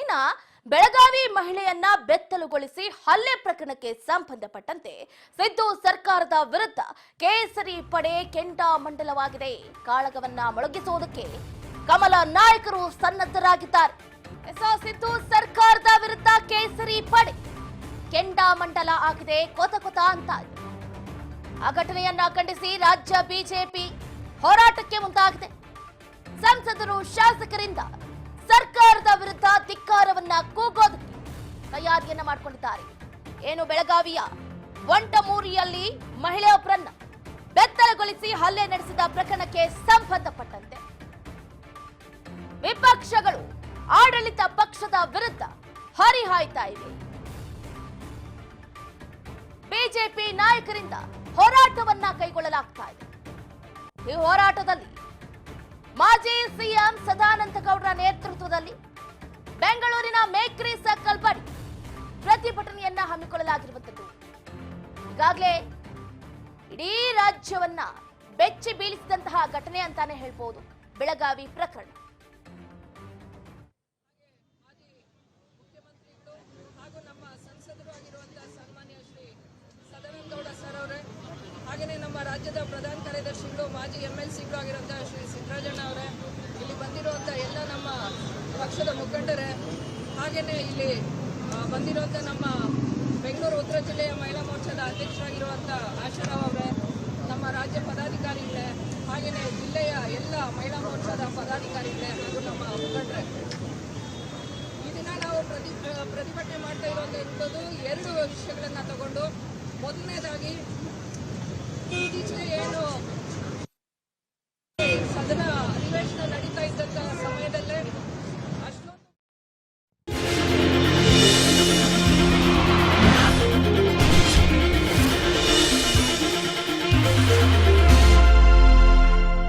ಇನ್ನ ಬೆಳಗಾವಿ ಮಹಿಳೆಯನ್ನ ಬೆತ್ತಲುಗೊಳಿಸಿ ಹಲ್ಲೆ ಪ್ರಕರಣಕ್ಕೆ ಸಂಬಂಧಪಟ್ಟಂತೆ ಸಿದ್ದು ಸರ್ಕಾರದ ವಿರುದ್ಧ ಕೇಸರಿ ಪಡೆ ಕೆಂಡಾಮಂಡಲವಾಗಿದೆ ಕಾಳಗವನ್ನ ಮೊಳಗಿಸುವುದಕ್ಕೆ ಕಮಲ ನಾಯಕರು ಸನ್ನದ್ಧರಾಗಿದ್ದಾರೆ. ಸಿದ್ದು ಸರ್ಕಾರದ ವಿರುದ್ಧ ಕೇಸರಿ ಪಡೆ ಕೆಂಡಾಮಂಡಲ ಆಗಿದೆ, ಕೊತ ಕೊತ ಅಂತ. ಆ ಘಟನೆಯನ್ನ ಖಂಡಿಸಿ ರಾಜ್ಯ ಬಿಜೆಪಿ ಹೋರಾಟಕ್ಕೆ ಮುಂದಾಗಿದೆ. ಸಂಸದರು, ಶಾಸಕರಿಂದ ತಯಾರಿಯನ್ನ ಮಾಡಿಕೊಂಡಿದ್ದಾರೆ. ಏನು ಬೆಳಗಾವಿಯ ಒಂಟಮೂರಿಯಲ್ಲಿ ಮಹಿಳೆಯೊಬ್ಬರನ್ನ ಬೆತ್ತಲಗೊಳಿಸಿ ಹಲ್ಲೆ ನಡೆಸಿದ ಪ್ರಕರಣಕ್ಕೆ ಸಂಬಂಧಪಟ್ಟಂತೆ ವಿಪಕ್ಷಗಳು ಆಡಳಿತ ಪಕ್ಷದ ವಿರುದ್ಧ ಹರಿಹಾಯ್ತಾ ಇವೆ. ಬಿಜೆಪಿ ನಾಯಕರಿಂದ ಹೋರಾಟವನ್ನ ಕೈಗೊಳ್ಳಲಾಗ್ತಾ ಇದೆ. ಈ ಹೋರಾಟದಲ್ಲಿ ಮಾಜಿ ಸಿಎಂ ಸದಾನಂದ ಗೌಡರ ನೇತೃತ್ವದಲ್ಲಿ ಬೆಂಗಳೂರಿನ ಮೇಕ್ರಿ ಹಮ್ಮಿಕೊಳ್ಳಲಾಗಿರುವಂತದ್ದು ಈಗಾಗಲೇ ಇಡೀ ರಾಜ್ಯವನ್ನ ಬೆಚ್ಚಿ ಬೀಳಿಸಿದಂತಹ ಘಟನೆ ಅಂತಾನೆ ಹೇಳ್ಬೋದು. ಬೆಳಗಾವಿ ಪ್ರಕರಣ. ಹಾಗೂ ನಮ್ಮ ಸಂಸದರು ಸನ್ಮಾನ್ಯ ಶ್ರೀ ಸದಾನಂದ ಗೌಡ ಸರ್ ಹಾಗೆಯೇ ನಮ್ಮ ರಾಜ್ಯದ ಪ್ರಧಾನ ಕಾರ್ಯದರ್ಶಿಗಳು, ಮಾಜಿ ಎಂ ಎಲ್ ಸಿಗಳು ಆಗಿರುವಂತಹ ಶ್ರೀ ಸಿದ್ದರಾಜಣ್ಣ ಅವರೇ, ಇಲ್ಲಿ ಬಂದಿರುವಂಥ ಎಲ್ಲ ನಮ್ಮ ಪಕ್ಷದ ಮುಖಂಡರೇ ಹಾಗೆಯೇ ಇಲ್ಲಿ ಬಂದಿರುವಂಥ ನಮ್ಮ ಬೆಂಗಳೂರು ಉತ್ತರ ಜಿಲ್ಲೆಯ ಮಹಿಳಾ ಮೋರ್ಚಾದ ಅಧ್ಯಕ್ಷರಾಗಿರುವಂಥ ಆಶಾರಾವ್ ಅವರೇ, ನಮ್ಮ ರಾಜ್ಯ ಪದಾಧಿಕಾರಿಗಳೇ ಹಾಗೆಯೇ ಜಿಲ್ಲೆಯ ಎಲ್ಲ ಮಹಿಳಾ ಮೋರ್ಚಾದ ಪದಾಧಿಕಾರಿಗಳೇ ಹಾಗೂ ನಮ್ಮ ಮುಖಂಡರೇ. ಈ ದಿನ ನಾವು ಪ್ರತಿ, ಪ್ರತಿಭಟನೆ ಮಾಡ್ತಾ ಇರುವಂತದ್ದು ಎರಡು ವಿಷಯಗಳನ್ನು ತಗೊಂಡು, ಮೊದಲನೇದಾಗಿ ಇತ್ತೀಚೆಗೆ ಏನು ಸದನ ಅಧಿವೇಶನ ನಡೀತಾ ಇದ್ದಂತ